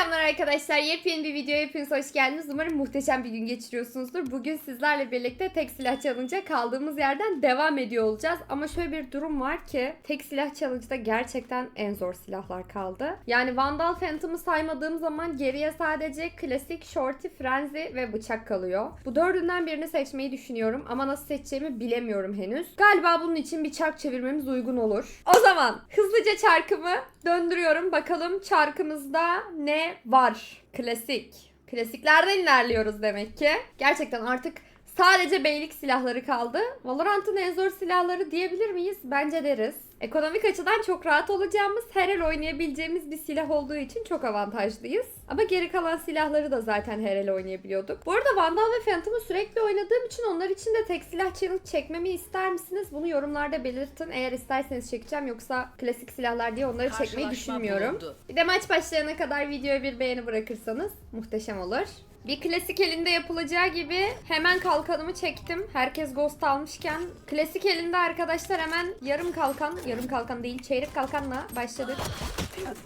Selamlar arkadaşlar. Yepyeni bir videoya hepiniz hoş geldiniz. Umarım muhteşem bir gün geçiriyorsunuzdur. Bugün sizlerle birlikte tek silah challenge'a kaldığımız yerden devam ediyor olacağız. Ama şöyle bir durum var ki tek silah challenge'da gerçekten en zor silahlar kaldı. Yani Vandal Phantom'ı saymadığım zaman geriye sadece klasik, shorty, frenzy ve bıçak kalıyor. Bu dördünden birini seçmeyi düşünüyorum ama nasıl seçeceğimi bilemiyorum henüz. Galiba bunun için bir çark çevirmemiz uygun olur. O zaman hızlıca çarkımı döndürüyorum. Bakalım çarkımızda ne var? Klasik. Klasiklerden ilerliyoruz demek ki. Gerçekten artık sadece beylik silahları kaldı. Valorant'ın en zor silahları diyebilir miyiz? Bence deriz. Ekonomik açıdan çok rahat olacağımız, her el oynayabileceğimiz bir silah olduğu için çok avantajlıyız. Ama geri kalan silahları da zaten her el oynayabiliyorduk. Bu arada Vandal ve Phantom'ı sürekli oynadığım için onlar için de tek silah challenge çekmemi ister misiniz? Bunu yorumlarda belirtin. Eğer isterseniz çekeceğim yoksa klasik silahlar diye onları çekmeyi Karşılaşma düşünmüyorum. bulundu. Bir de maç başlayana kadar videoya bir beğeni bırakırsanız muhteşem olur. Bir klasik elinde yapılacağı gibi hemen kalkanımı çektim. Herkes ghost almışken. Klasik elinde arkadaşlar hemen yarım kalkan, yarım kalkan değil çeyrek kalkanla başladık.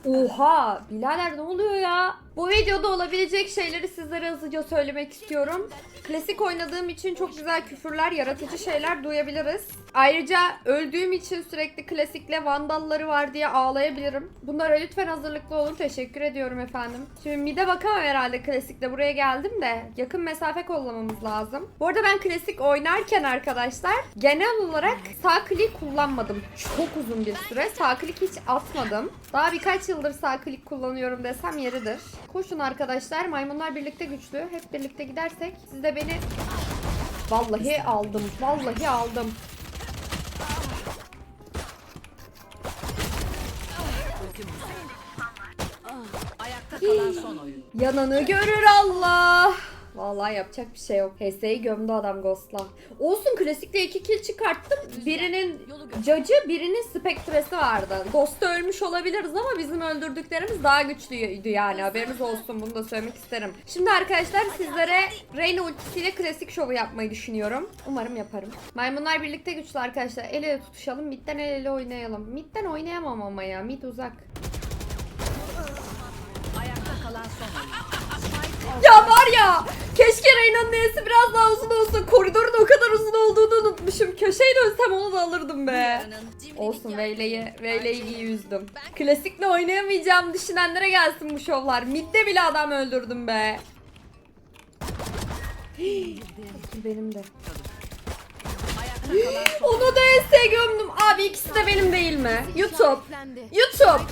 Oha! Bilader ne oluyor ya? Bu videoda olabilecek şeyleri sizlere hızlıca söylemek istiyorum. Klasik oynadığım için çok güzel küfürler, yaratıcı şeyler duyabiliriz. Ayrıca öldüğüm için sürekli klasikle vandalları var diye ağlayabilirim. Bunlara lütfen hazırlıklı olun. Teşekkür ediyorum efendim. Şimdi mide bakamam herhalde klasikle. Buraya geldim de yakın mesafe kollamamız lazım. Bu arada ben klasik oynarken arkadaşlar genel olarak sağ klik kullanmadım. Çok uzun bir süre. Sağ klik hiç atmadım. Daha birkaç yıldır sağ klik kullanıyorum desem yeridir. Koşun arkadaşlar. Maymunlar birlikte güçlü. Hep birlikte gidersek siz de beni Vallahi aldım. Vallahi aldım. Ayakta kalan son oyun. Yananı görür Allah. Vallahi yapacak bir şey yok. HS'yi gömdü adam Ghost'la. Olsun klasikle iki kill çıkarttım. Birinin cacı birinin spektresi vardı. Ghost ölmüş olabiliriz ama bizim öldürdüklerimiz daha güçlüydü yani. Haberiniz olsun bunu da söylemek isterim. Şimdi arkadaşlar sizlere Reyna ultisiyle klasik şovu yapmayı düşünüyorum. Umarım yaparım. Maymunlar birlikte güçlü arkadaşlar. El ele tutuşalım. Midden el ele oynayalım. Midden oynayamam ama ya. Mid uzak. Ya var ya keşke Reyna'nın neyesi biraz daha uzun olsa. Koridorun o kadar uzun olduğunu unutmuşum. Köşeyi dönsem onu da alırdım be. Olsun Veyle'yi Veyle'yi iyi üzdüm. Klasikle oynayamayacağım düşünenlere gelsin bu şovlar. Midde bile adam öldürdüm be. benim de. Onu da ES gömdüm. Abi ikisi de benim değil mi? YouTube. YouTube.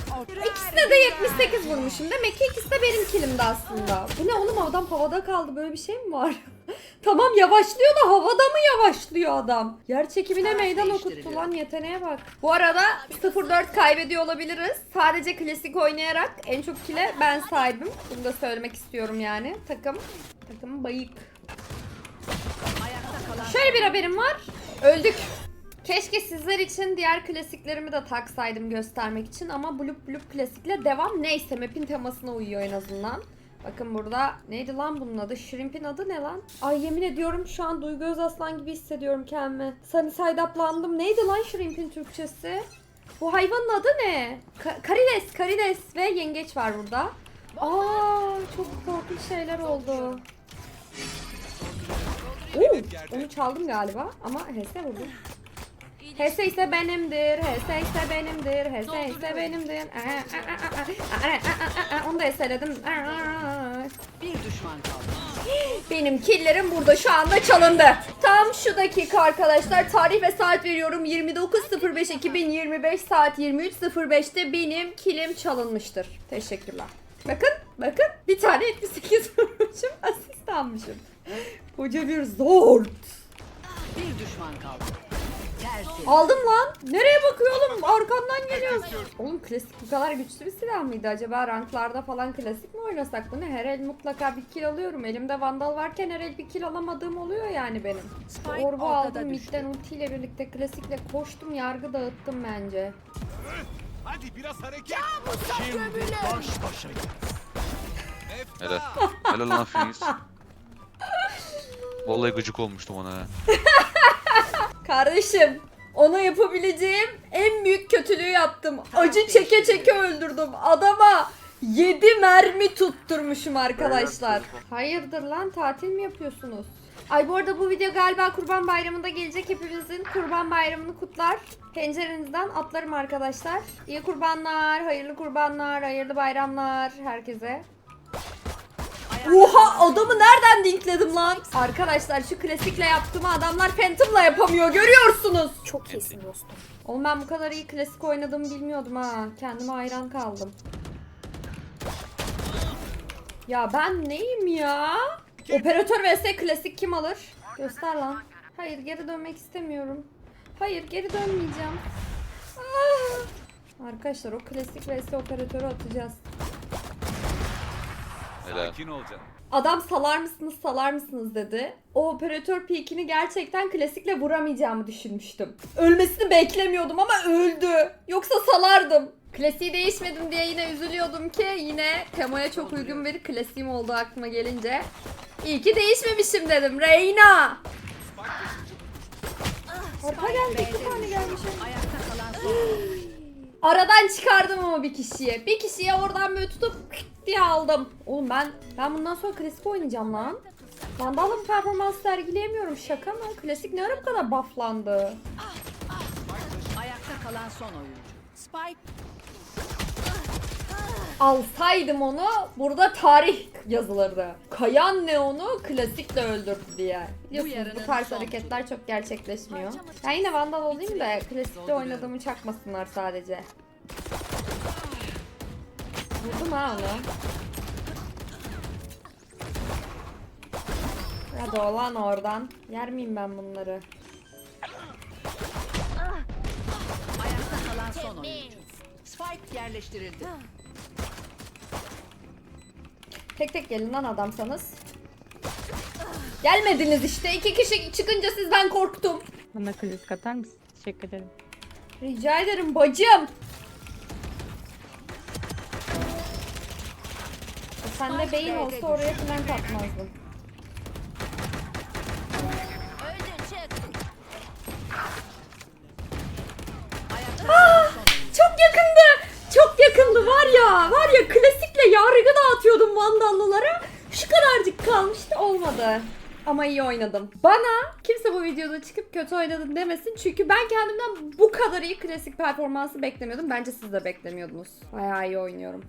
İkisine de 78 vurmuşum. Demek ki ikisi de benim kilimde aslında. Bu ne oğlum adam havada kaldı. Böyle bir şey mi var? tamam yavaşlıyor da havada mı yavaşlıyor adam? Yer çekimine meydan okuttu lan yeteneğe bak. Bu arada 0-4 kaybediyor olabiliriz. Sadece klasik oynayarak en çok kile ben sahibim. Bunu da söylemek istiyorum yani. Takım. Takım bayık. Şöyle bir haberim var. Öldük. Keşke sizler için diğer klasiklerimi de taksaydım göstermek için ama Blup Blup klasikle devam. Neyse map'in temasına uyuyor en azından. Bakın burada neydi lan bunun adı? Shrimp'in adı ne lan? Ay yemin ediyorum şu an Duygu Özaslan gibi hissediyorum kendimi. Sunny side up'landım. Neydi lan Shrimp'in Türkçesi? Bu hayvanın adı ne? Ka- karides, karides ve yengeç var burada. Aa çok korkunç şeyler oldu. Oo, onu çaldım galiba ama HS vurdum. HS ise benimdir, HS ise benimdir, HS ise benimdir. Aa, aa, aa, aa, aa, aa, aa, Onu da SL'ledim. bir düşman kaldı. Benim killerim burada şu anda çalındı. Tam şu dakika arkadaşlar tarih ve saat veriyorum. 29.05.2025 saat 23.05'te benim kilim çalınmıştır. Teşekkürler. Bakın bakın bir tane 78 vurmuşum asist almışım. Koca bir zor. Bir düşman kaldı. Aldım lan. Nereye bakıyor oğlum? Arkandan geliyor. Oğlum klasik bu kadar güçlü bir silah mıydı acaba? Ranklarda falan klasik mi oynasak? Bu ne? Her el mutlaka bir kill alıyorum. Elimde vandal varken her el bir kill alamadığım oluyor yani benim. Orbu aldım. Midden ultiyle birlikte klasikle koştum. Yargı dağıttım bence. Hadi biraz hareket. Şimdi baş başayız. Helal. Helal lan Filiz. Vallahi gıcık olmuştum ona. ha. Kardeşim ona yapabileceğim en büyük kötülüğü yaptım. Acı çeke çeke öldürdüm. Adama 7 mermi tutturmuşum arkadaşlar. Hayırdır lan tatil mi yapıyorsunuz? Ay bu arada bu video galiba Kurban Bayramı'nda gelecek. Hepimizin Kurban Bayramı'nı kutlar. Pencerenizden atlarım arkadaşlar. İyi kurbanlar, hayırlı kurbanlar, hayırlı bayramlar herkese. Oha adamı nereden dinkledim lan? Arkadaşlar şu klasikle yaptığımı adamlar Phantom'la yapamıyor görüyorsunuz. Çok kesin dostum. Oğlum ben bu kadar iyi klasik oynadığımı bilmiyordum ha. Kendime hayran kaldım. Ya ben neyim ya? Operatör vs klasik kim alır? Göster lan. Hayır geri dönmek istemiyorum. Hayır geri dönmeyeceğim. Ah! Arkadaşlar o klasik vs operatörü atacağız. Helal. Sakin ol canım. Adam salar mısınız salar mısınız dedi. O operatör peakini gerçekten klasikle vuramayacağımı düşünmüştüm. Ölmesini beklemiyordum ama öldü. Yoksa salardım. Klasiği değişmedim diye yine üzülüyordum ki yine temoya çok uygun bir klasiğim oldu aklıma gelince. İyi ki değişmemişim dedim Reyna. Arka geldi iki tane gelmiş. Ayakta kalan son. Aradan çıkardım ama bir kişiye. Bir kişiye oradan böyle tutup diye aldım. Oğlum ben ben bundan sonra klasik oynayacağım lan. Vandal'la bir performans sergileyemiyorum. Şaka mı? Klasik ne ara bu kadar bufflandı? Ayakta kalan son oyuncu. Spike Alsaydım onu burada tarih yazılırdı. Kayan Neon'u klasikle öldürdü diye. Biliyorsunuz bu, tarz hareketler çok gerçekleşmiyor. Ben yine Vandal olayım da klasikte oynadığımı çakmasınlar sadece. Vurdum ha onu. Hadi olan oradan. Yer miyim ben bunları? ayakta kalan son oyuncu. Spike yerleştirildi. Tek tek gelin lan adamsanız. Gelmediniz işte. iki kişi çıkınca sizden korktum. Bana klasik atar mısın? Teşekkür ederim. Rica ederim bacım. E Sen de beyin olsa oraya falan katmazdın. Dağıtıyordum Vandallılara. Şu kadarcık kalmıştı olmadı. Ama iyi oynadım. Bana kimse bu videoda çıkıp kötü oynadın demesin. Çünkü ben kendimden bu kadar iyi klasik performansı beklemiyordum. Bence siz de beklemiyordunuz. Bayağı iyi oynuyorum.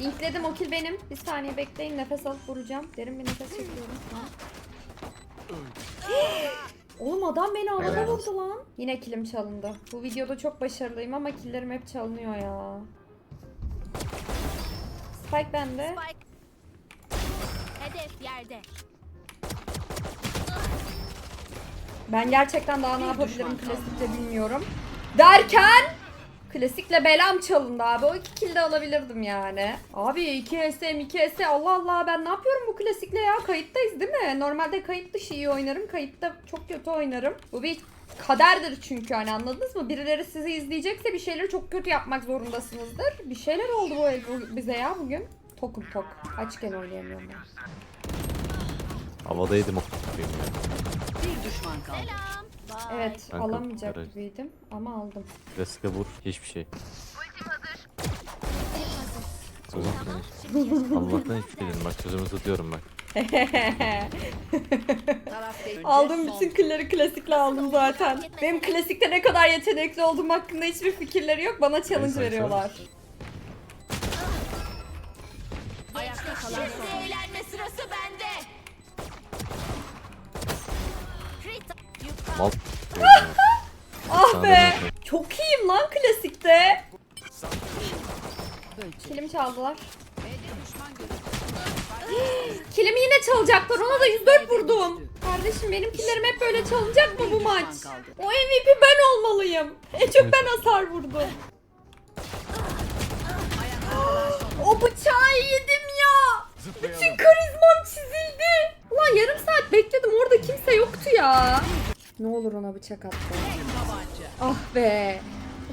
Linkledim o kill benim. Bir saniye bekleyin nefes alıp vuracağım. Derin bir nefes çekiyorum. Oğlum adam beni havada vurdu lan. Yine kilim çalındı. Bu videoda çok başarılıyım ama killerim hep çalınıyor ya. Spike bende. Hedef yerde. Ben gerçekten daha ne yapabilirim klasikte bilmiyorum. Derken klasikle belam çalındı abi. O iki kill de alabilirdim yani. Abi 2 SM 2 S Allah Allah ben ne yapıyorum bu klasikle ya? Kayıttayız değil mi? Normalde kayıt dışı iyi oynarım. Kayıtta çok kötü oynarım. Bu bir kaderdir çünkü hani anladınız mı? Birileri sizi izleyecekse bir şeyleri çok kötü yapmak zorundasınızdır. Bir şeyler oldu bu, bu bize ya bugün. Tokum tok. Açken oynayamıyorum ben. Havadaydım o ya. Bir düşman kaldı. Evet Kanka, alamayacak garaj. gibiydim ama aldım. Klasika vur hiçbir şey. Allah'tan, Allah'tan hiçbir şey dedim bak sözümü tutuyorum bak. Aldım bütün killeri klasikle aldım zaten. Benim klasikte ne kadar yetenekli olduğum hakkında hiçbir fikirleri yok. Bana challenge veriyorlar. Ayakta kalan son oyuncu. Eğlenme sırası bende. Mal. Ah be! Çok iyiyim lan klasikte. Kilim çaldılar. B'de düşman görüldü. Kilimi yine çalacaklar. Ona da 104 vurdum. Kardeşim benim killerim hep böyle çalınacak mı bu maç? O MVP ben olmalıyım. En çok ben hasar vurdum. O bıçağı yedim ya. Bütün karizmam çizildi. Ulan yarım saat bekledim orada kimse yoktu ya. Ne olur ona bıçak attı. Ah be.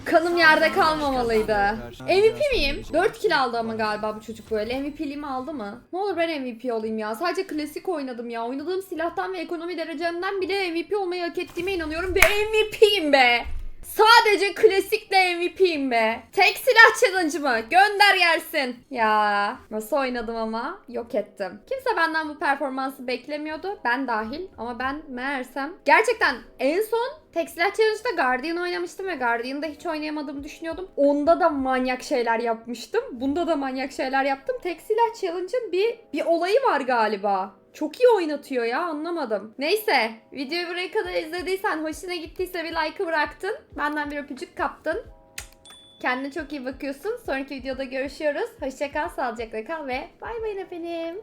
Kanım yerde kalmamalıydı. MVP miyim? 4 kill aldı ama galiba bu çocuk böyle. MVP'liğimi aldı mı? Ne olur ben MVP olayım ya. Sadece klasik oynadım ya. Oynadığım silahtan ve ekonomi derecemden bile MVP olmayı hak ettiğime inanıyorum. Ve MVP'yim be. Sadece klasikle MVP'yim be. Tek silah challenge mı? Gönder gelsin. Ya nasıl oynadım ama yok ettim. Kimse benden bu performansı beklemiyordu. Ben dahil. Ama ben meğersem gerçekten en son tek silah challenge'da Guardian oynamıştım ve Guardian'da hiç oynayamadığımı düşünüyordum. Onda da manyak şeyler yapmıştım. Bunda da manyak şeyler yaptım. Tek silah challenge'ın bir, bir olayı var galiba. Çok iyi oynatıyor ya anlamadım. Neyse videoyu buraya kadar izlediysen hoşuna gittiyse bir like bıraktın. Benden bir öpücük kaptın. Kendine çok iyi bakıyorsun. Sonraki videoda görüşüyoruz. Hoşça kal, sağlıcakla kal ve bay bay efendim.